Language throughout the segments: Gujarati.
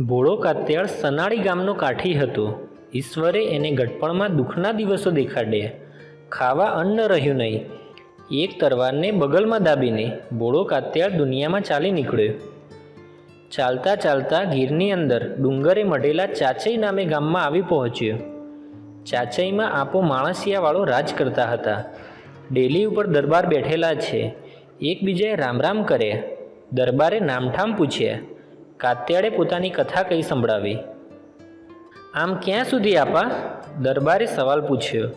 ભોળો કાત્યાળ સનાળી ગામનો કાઠી હતો. ઈશ્વરે એને ગટપણમાં દુઃખના દિવસો દેખાડ્યા ખાવા અન્ન રહ્યું નહીં. એક તરવારને બગલમાં દાબીને ભોળો કાત્યાળ દુનિયામાં ચાલી નીકળ્યો. ચાલતા ચાલતા ગીરની અંદર ડુંગરે મઢેલા ચાચઈ નામે ગામમાં આવી પહોંચ્યો. ચાચઈમાં આપો માણસિયાવાળો રાજ કરતા હતા. ડેલી ઉપર દરબાર બેઠેલા છે. એકબીજાએ રામ રામ કર્યા. દરબારે નામઠામ પૂછ્યા કાત્યાળે પોતાની કથા કહી સંભળાવી. આમ ક્યાં સુધી આપા? દરબારે સવાલ પૂછ્યો.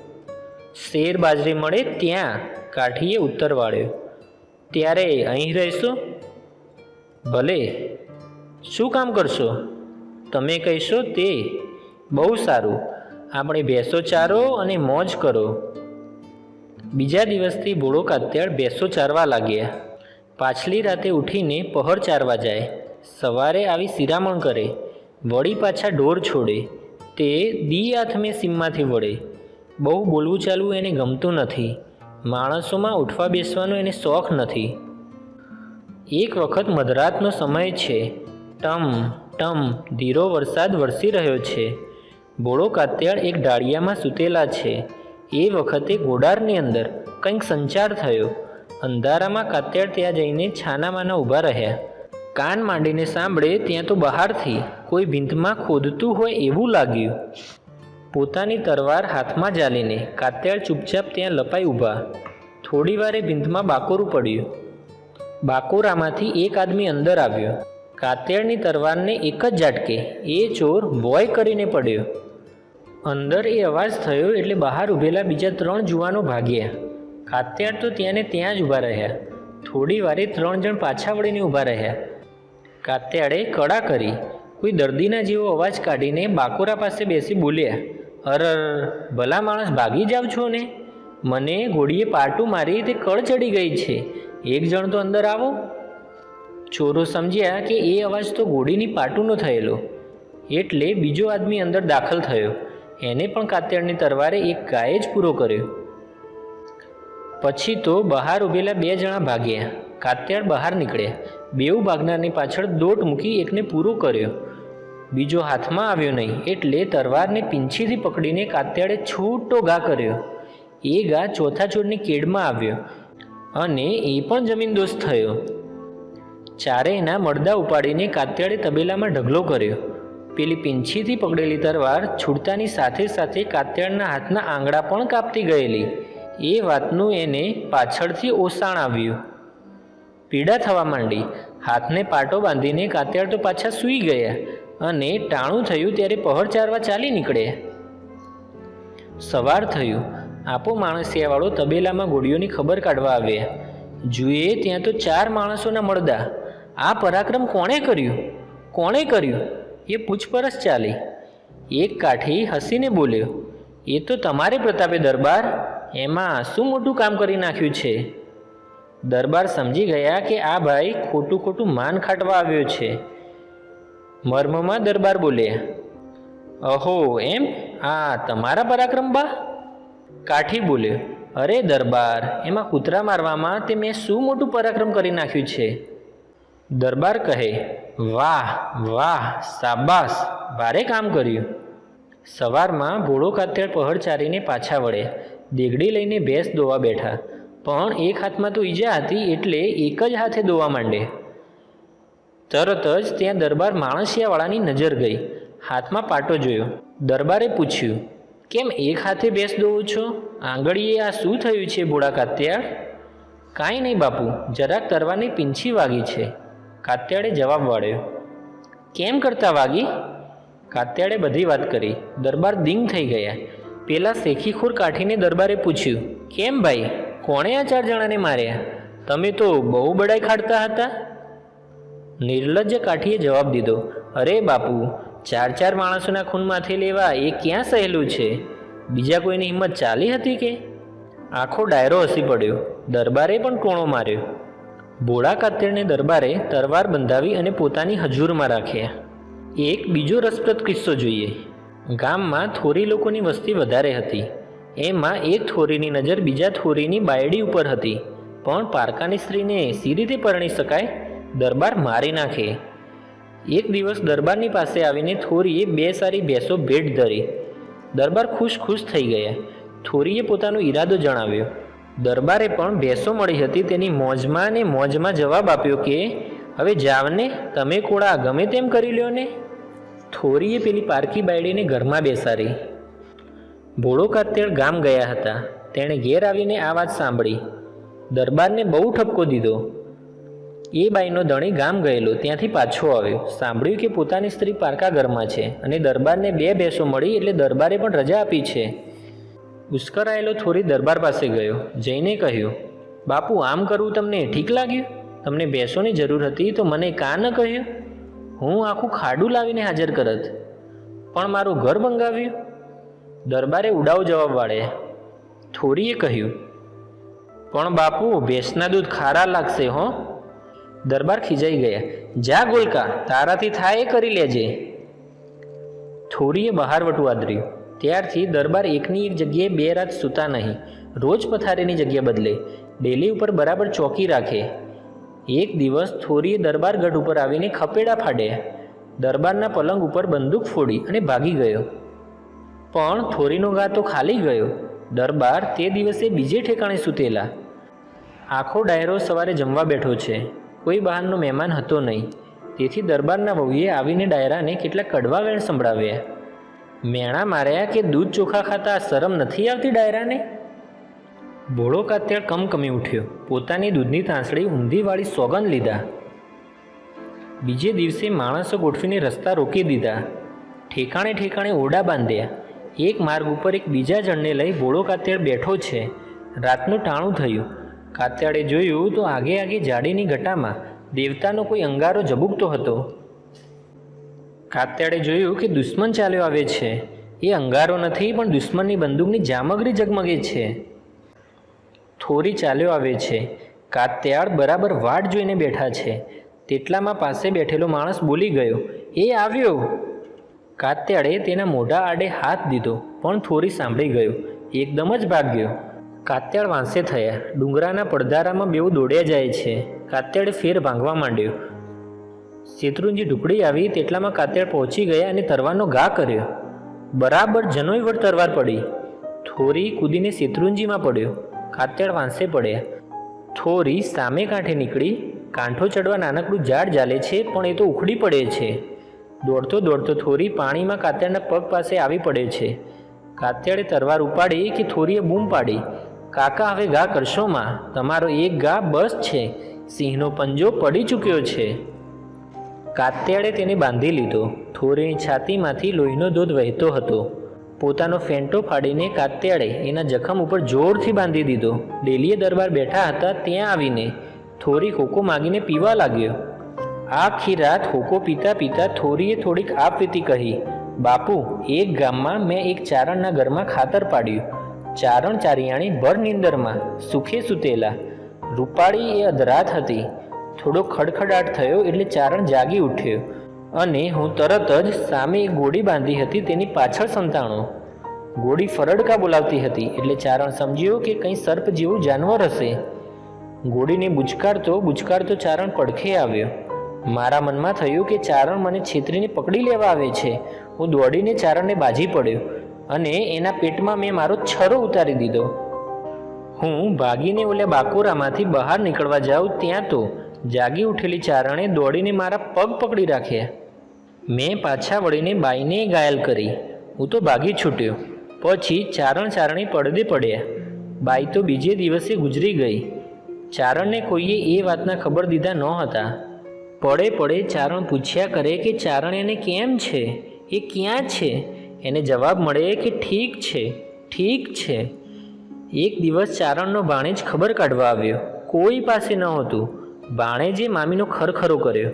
શેર બાજરી મળે ત્યાં, કાઠીએ ઉત્તર વાળ્યો. ત્યારે અહીં રહેશો? ભલે. શું કામ કરશો? તમે કહેશો તે બહુ સારું. આપણે ભેંસો ચારો અને મોજ કરો. બીજા દિવસથી ભોળો કાત્યાળ ભેંસો ચારવા લાગ્યા. પાછલી રાતે ઉઠીને પહોર ચારવા જાય. સવારે આવી શિરામણ કરે, વળી પાછા ઢોર છોડે, તે દી આથમે સીમમાંથી વળે. બહુ બોલવું ચાલવું એને ગમતું નથી. માણસોમાં ઉઠવા બેસવાનો એને શોખ નથી. એક વખત મધરાતનો સમય છે. ટમ ટમ, ધીરો વરસાદ વરસી રહ્યો છે. બોળો કાત્યાળ એક ડાળિયામાં સૂતેલા છે. એ વખતે ગોડારની અંદર કંઈક સંચાર થયો. અંધારામાં કાત્યાળ ત્યાં જઈને છાનામાના ઊભા રહ્યા. કાન માંડીને સાંભળે ત્યાં તો બહારથી કોઈ ભીંતમાં ખોદતું હોય એવું લાગ્યું. પોતાની તરવાર હાથમાં જાલીને કાત્યાળ ચૂપચાપ ત્યાં લપાઈ ઊભા. થોડી વારે ભીંતમાં બાકોરું પડ્યું. બાકોરામાંથી એક આદમી અંદર આવ્યો. કાત્યાળની તરવારને એક જ ઝાટકે એ ચોર બોય કરીને પડ્યો. અંદર એ અવાજ થયો એટલે બહાર ઊભેલા બીજા ત્રણ જુવાનો ભાગ્યા. કાત્યાળ તો ત્યાંને ત્યાં જ ઊભા રહ્યા. થોડી વારે ત્રણ જણ પાછા વળીને ઊભા રહ્યા. કાત્યાળે કડા કરી. કોઈ દર્દીના જેવો અવાજ કાઢીને બાકોરા પાસે બેસી બોલ્યા, અરર, ભલા માણસ ભાગી જાવ છો ને? મને ઘોડીએ પાટું મારી તે કળ ચડી ગઈ છે. એક જણ તો અંદર આવો. ચોરો સમજ્યા કે એ અવાજ તો ઘોડીની પાટુનો થયેલો. એટલે બીજો આદમી અંદર દાખલ થયો. એને પણ કાત્યાળની તરવારે એક ગાય જ પૂરો કર્યો. પછી તો બહાર ઊભેલા બે જણા ભાગ્યા. કાત્યાળ બહાર નીકળ્યા. બેઉ ભાગનારની પાછળ દોટ મૂકી એકને પૂરો કર્યો. બીજો હાથમાં આવ્યો નહીં, એટલે તરવારને પીંછીથી પકડીને કાત્યાળે છૂટો ઘા કર્યો. એ ઘા ચોથા ચોરની કેડમાં આવ્યો અને એ પણ જમીનદોસ્ત થયો. ચારેયના મડદા ઉપાડીને કાત્યાળે તબેલામાં ઢગલો કર્યો. પેલી પીંછીથી પકડેલી તરવાર છૂટતાની સાથે સાથે કાત્યાળના હાથના આંગળા પણ કાપતી ગયેલી. એ વાતનું એને પાછળથી ઓસાણ આવ્યું. પીડા થવા માંડી. હાથને પાટો બાંધીને કાત્યાળ તો પાછા સૂઈ ગયા અને ટાણું થયું ત્યારે પહર ચારવા ચાલી નીકળ્યા સવાર થયું. આપો માણસિયાવાળો તબેલામાં ગોળીઓની ખબર કાઢવા આવ્યા. જુએ ત્યાં તો ચાર માણસોના મળદા. આ પરાક્રમ કોણે કર્યું? કોણે કર્યું? એ પૂછપરછ ચાલી. એક કાઠી હસીને બોલ્યો, એ તો તમારે પ્રતાપે દરબાર? એમાં શું મોટું કામ કરી નાખ્યું છે? દરબાર સમજી ગયા કે આ ભાઈ ખોટું ખોટું માન ખાટવા આવ્યો છે. મર્મમાં દરબાર બોલ્યા, અહો, એમ? આ તમારા પરાક્રમ બા? કાઠી બોલ્યો, અરે દરબાર, એમાં કૂતરા મારવામાં તે મેં શું મોટું પરાક્રમ કરી નાખ્યું છે? દરબાર કહે, વાહ વાહ સાબાસ ભારે કામ કર્યું. સવારમાં ભોળો કાતેળ પહડ ચારીને પાછા વળે દેગડી લઈને ભેંસ દોવા બેઠા. પણ એક હાથમાં તો ઈજા હતી એટલે એક જ હાથે દોવા માંડે. તરત જ ત્યાં દરબાર માણસિયાવાળાની નજર ગઈ. હાથમાં પાટો જોયો. દરબારે પૂછ્યું, કેમ એક હાથે ભેંસ દોવો છો? આંગળીએ આ શું થયું છે ભોળા કાત્યાળ? કાંઈ નહીં બાપુ, જરાક તરવાની પીંછી વાગી છે. કાત્યાળે જવાબ વાળ્યો, કેમ કરતા વાગી? કાત્યાળે બધી વાત કરી. દરબાર દિંગ થઈ ગયા. પેલા શેખીખોર કાઠીને દરબારે પૂછ્યું, કેમ ભાઈ? કોણે આ ચાર જણાને માર્યા? તમે તો બહુ બડાઈ ખાડતા હતા. નિર્લજ્જ કાઠીએ જવાબ દીધો, અરે બાપુ, ચાર ચાર માણસોના ખૂનમાંથી લેવા એ ક્યાં સહેલું છે? બીજા કોઈની હિંમત ચાલી હતી કે? આખો ડાયરો હસી પડ્યો, દરબારે પણ ટોણો માર્યો. ભોળા કાતેરને દરબારે તરવાર બંધાવી અને પોતાની હજુરમાં રાખ્યા. એક બીજો રસપ્રદ કિસ્સો જોઈએ. ગામમાં થોરી લોકોની વસ્તી વધારે હતી. એમાં એક થોરીની નજર બીજા થોરીની બાયડી ઉપર હતી. પણ પારકાની સ્ત્રીને સી રીતે પરણી શકાય? દરબાર મારી નાખે. એક દિવસ દરબારની પાસે આવીને થોરીએ બે સારી ભેંસો ભેટ ધરી. દરબાર ખુશ ખુશ થઈ ગયા. થોરીએ પોતાનો ઈરાદો જણાવ્યો. દરબારે પણ ભેંસો મળી હતી તેની મોજમાં ને મોજમાં જવાબ આપ્યો કે, હવે જાવને, તમે કોળા ગમે તેમ કરી લ્યો ને થોરીએ પેલી પારકી બાયડીને ઘરમાં બેસાડી. ભોળો કાતેળ ગામ ગયા હતા. તેણે ઘેર આવીને આ વાત સાંભળી. દરબારને બહુ ઠપકો દીધો. એ બાઈનો ધણી ગામ ગયેલો, ત્યાંથી પાછો આવ્યો. સાંભળ્યું કે પોતાની સ્ત્રી પારકા ઘરમાં છે અને દરબારને બે ભેંસો મળી એટલે દરબારે પણ રજા આપી છે. ઉશ્કરાયેલો થોડી દરબાર પાસે ગયો. જઈને કહ્યું, બાપુ, આમ કરવું તમને ઠીક લાગ્યું? તમને ભેંસોની જરૂર હતી તો મને કા ન કહ્યું? હું આખું ખાડું લાવીને હાજર કરત. પણ મારું ઘર બંગાવ્યું? દરબારે ઉડાવ જવાબ વાળે થોડીએ કહ્યું, પણ બાપુ, ભેંસના દૂધ ખારા લાગશે હો. દરબાર ખીજાઈ ગયા, જા ગોલકા, તારાથી થાય એ કરી લેજે. થોડીએ બહાર વટું આદર્યું. ત્યારથી દરબાર એકની એક જગ્યાએ બે રાત સૂતા નહીં. રોજ પથારીની જગ્યા બદલે. ડેલી ઉપર બરાબર ચોકી રાખે. એક દિવસ થોરીએ દરબાર ગઢ ઉપર આવીને ખપેડા ફાડ્યા. દરબારના પલંગ ઉપર બંદૂક ફોડી અને ભાગી ગયો. પણ થોરીનો ગા તો ખાલી ગયો. દરબાર તે દિવસે બીજે ઠેકાણે સૂતેલા. આખો ડાયરો સવારે જમવા બેઠો છે. કોઈ બહારનો મહેમાન હતો નહીં. તેથી દરબારના વહુએ આવીને ડાયરાને કેટલાક કડવા વેણ સંભળાવ્યા. મેણા માર્યા કે દૂધ ચોખા ખાતા શરમ નથી આવતી ડાયરાને? ભોળો કાત્યાળ કમકમી ઉઠ્યો. પોતાની દૂધની તાંસળી ઊંધીવાળી સોગંદ લીધા. બીજે દિવસે માણસો ગોઠવીને રસ્તા રોકી દીધા. ઠેકાણે ઠેકાણે ઓરડા બાંધ્યા. એક માર્ગ ઉપર એક બીજા જણને લઈ ભોળો કાત્યાળ બેઠો છે. રાતનું ટાણું થયું. કાત્યાળે જોયું તો આગે આગે જાડીની ઘટામાં દેવતાનો કોઈ અંગારો ઝબૂકતો હતો. કાત્યાળે જોયું કે દુશ્મન ચાલ્યો આવે છે. એ અંગારો નથી, પણ દુશ્મનની બંદૂકની જામગરી ઝગમગે છે. થોરી ચાલ્યો આવે છે. કાત્યાળ બરાબર વાટ જોઈને બેઠા છે. તેટલામાં પાસે બેઠેલો માણસ બોલી ગયો, એ આવ્યો? કાત્યાળે તેના મોઢા આડે હાથ દીધો, પણ થોરી સાંભળી ગયો. એકદમ જ ભાગ્યો કાત્યાળ વાંસે થયા. ડુંગરાના પડધારામાં બેઉ દોડ્યા જાય છે. કાત્યાળે ફેર ભાંગવા માંડ્યો. શેત્રુંજી ઢુકડી આવી તેટલામાં કાત્યાળ પહોંચી ગયા અને તરવાનો ઘા કર્યો. બરાબર જનોય વડ તરવાર પડી. થોરી કૂદીને શેત્રુંજીમાં પડ્યો. કાત્યાળ વાંસે પડ્યા. થોરી સામે કાંઠે નીકળી. કાંઠો ચડવા નાનકડું ઝાડ ચાલે છે, પણ એ તો ઉખડી પડે છે. દોડતો દોડતો થોરી પાણીમાં કાતરના પગ પાસે આવી પડે છે. કાત્યાળે તરવાર ઉપાડી કે થોરીએ બૂમ પાડી. કાકા, હવે ગા કરશો માં? તમારો એક ગા બસ છે. સિંહનો પંજો પડી ચૂક્યો છે. કાત્યાળે તેને બાંધી લીધો. થોરીની છાતીમાંથી લોહીનો ધોધ વહેતો હતો. પોતાનો ફેંટો ફાડીને કાત્યાળે એના જખમ ઉપર જોરથી બાંધી દીધો. ડેલીએ દરબાર બેઠા હતા ત્યાં આવીને. થોરી કોકો માગીને પીવા લાગ્યો. આખી રાત હોકો પીતા પીતા થોરીએ થોડીક આપવીતી કહી, બાપુ, એક ગામમાં મેં એક ચારણના ઘરમાં ખાતર પાડ્યું. ચારણ ચારિયાણી ભર નિંદરમાં, સુખે સૂતેલા. રૂપાળી એ અધરાત હતી. થોડો ખડખડાટ થયો એટલે ચારણ જાગી ઉઠ્યો. અને હું તરત જ સામે એક ગોળી બાંધી હતી તેની પાછળ સંતાણો. ગોળી ફરડકા બોલાવતી હતી એટલે ચારણ સમજ્યો કે કંઈ સર્પ જેવું જાનવર હશે. ગોળીને બુચકારતો બુચકારતો ચારણ પડખે આવ્યો. મારા મનમાં થયું કે ચારણ મને છેતરીને પકડી લેવા આવે છે. હું દોડીને ચારણને બાજી પડ્યો અને એના પેટમાં મેં મારો છરો ઉતારી દીધો. હું ભાગીને ઓલે બાકુરામાંથી બહાર નીકળવા જાઉં ત્યાં તો જાગી ઉઠેલી ચારણે દોડીને મારા પગ પકડી રાખ્યા. મેં પાછા વળીને બાઈને ઘાયલ કરી. હું તો ભાગી છૂટ્યો. પછી ચારણ ચારણી પડદે પડ્યા. બાઈ તો બીજે દિવસે ગુજરી ગઈ. ચારણને કોઈએ એ વાતના ખબર દીધા ન હતા પડે પડે ચારણ પૂછ્યા કરે કે, ચારણ એને કેમ છે? એ ક્યાં છે? એને જવાબ મળે કે, ઠીક છે ઠીક છે. એક દિવસ ચારણનો ભાણેજ ખબર કાઢવા આવ્યો. કોઈ પાસે નહોતું ભાણેજે મામીનો ખરખરો કર્યો.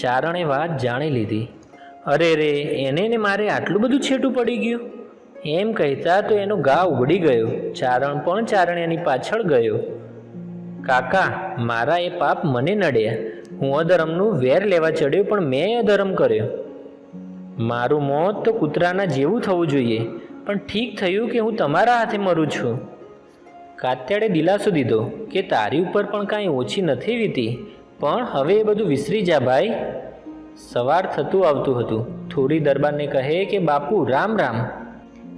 ચારણે વાત જાણી લીધી. અરે રે, એને ને મારે આટલું બધું છેટું પડી ગયું? એમ કહેતા તો એનો ગા ઉગડી ગયો. ચારણ પણ ચારણ્યાની પાછળ ગયો. કાકા, મારા એ પાપ મને નડ્યા. હું અધર્મનું વેર લેવા ચડ્યો, પણ મેં અધર્મ કર્યો. મારું મોત તો કૂતરાના જેવું થવું જોઈએ, પણ ઠીક થયું કે હું તમારા હાથે મરું છું. કાત્યાળે દિલાસો દીધો કે તારી ઉપર પણ કાંઈ ઓછી નથી વીતી, પણ હવે એ બધું વિસરી જા ભાઈ. સવાર થતું આવતું હતું. થોડી દરબારને કહે કે, બાપુ, રામ રામ.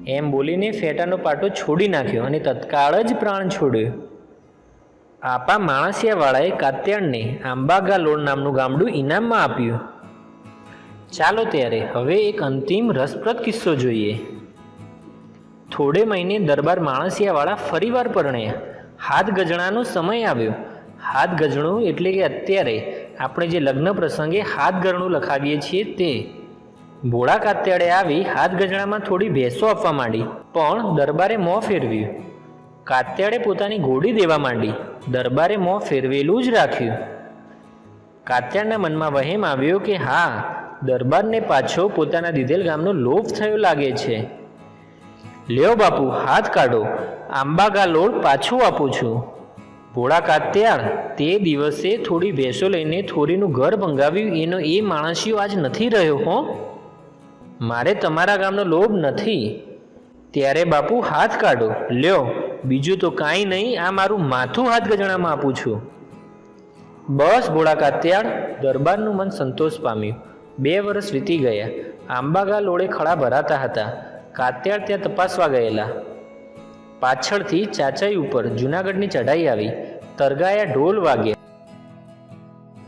એમ બોલીને ફેટાનો પાટો છોડી નાખ્યો અને તત્કાળ જ પ્રાણ છોડ્યો. આપા માણસિયાવાળાએ કાત્યાણને આંબાગા લોડ નામનું ગામડું ઇનામમાં આપ્યું. ચાલો ત્યારે હવે એક અંતિમ રસપ્રદ કિસ્સો જોઈએ. થોડે મહિને દરબાર માણસિયાવાળા ફરીવાર પરણ્યા. હાથ ગજણાનો સમય આવ્યો. હાથ ગજણું એટલે કે અત્યારે આપણે જે લગ્ન પ્રસંગે હાથ ગરણું લખાવીએ છીએ તે. ભોળા કાત્યાળે આવી હાથ ગજણામાં થોડી ભેંસો આપવા માંડી, પણ દરબારે મોં ફેરવ્યું. કાત્યાળે પોતાની ઘોડી દેવા માંડી. દરબારે મોં ફેરવેલું જ રાખ્યું. કાત્યાળના મનમાં વહેમ આવ્યો કે હા, દરબારને પાછો પોતાના દીધેલ ગામનો લોભ થયો લાગે છે. લ્યો બાપુ, હાથ કાઢો. આંબાગા લોડ પાછું આપું છું. ભોળા કાત્યાળ તે દિવસે થોડી ભેંસો લઈને થોડીનું ઘર ભંગાવ્યું. એનો એ માણસિયો આજ નથી રહ્યો હો. મારે તમારા ગામનો લોભ નથી. ત્યારે બાપુ, હાથ કાઢો. લ્યો બીજું તો કાંઈ નહીં, આ મારું માથું હાથ ગજણામાં આપું છું. બસ ભોળા કાત્યાળ દરબારનું મન સંતોષ પામ્યું. બે વર્ષ વીતી ગયા. આંબાગા લોળે ખડા ભરાતા હતા. કાત્યાળ ત્યાં તપાસવા ગયેલા. પાછળથી ચાચાઈ ઉપર જૂનાગઢની ચઢાઈ આવી. તરગાયા ઢોલ વાગ્યા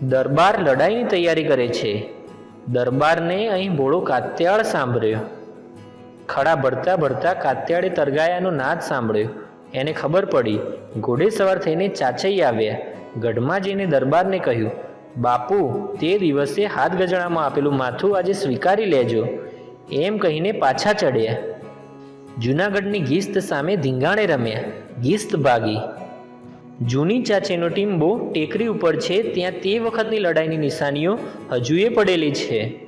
દરબાર લડાઈની તૈયારી કરે છે. દરબારને અહીં ભોળો કાત્યાળ સાંભળ્યો. ખડા ભરતા ભરતા કાત્યાળે તરગાયાનો નાદ સાંભળ્યો. એને ખબર પડી. ઘોડે સવાર થઈને ચાચઈ આવ્યા. ગઢમાં જઈને દરબારને કહ્યું, બાપુ, તે દિવસે હાથ ગજણામાં આપેલું માથું આજે સ્વીકારી લેજો. એમ કહીને પાછા ચડ્યા. જૂનાગઢની ગીસ્ત સામે ધીંગાણે રમ્યા. ગીસ્ત ભાગી. જૂની ચાચેનો ટીમ્બો ટેકરી ઉપર છે, ત્યાં તે વખતની લડાઈની નિશાનીઓ હજુએ પડેલી છે.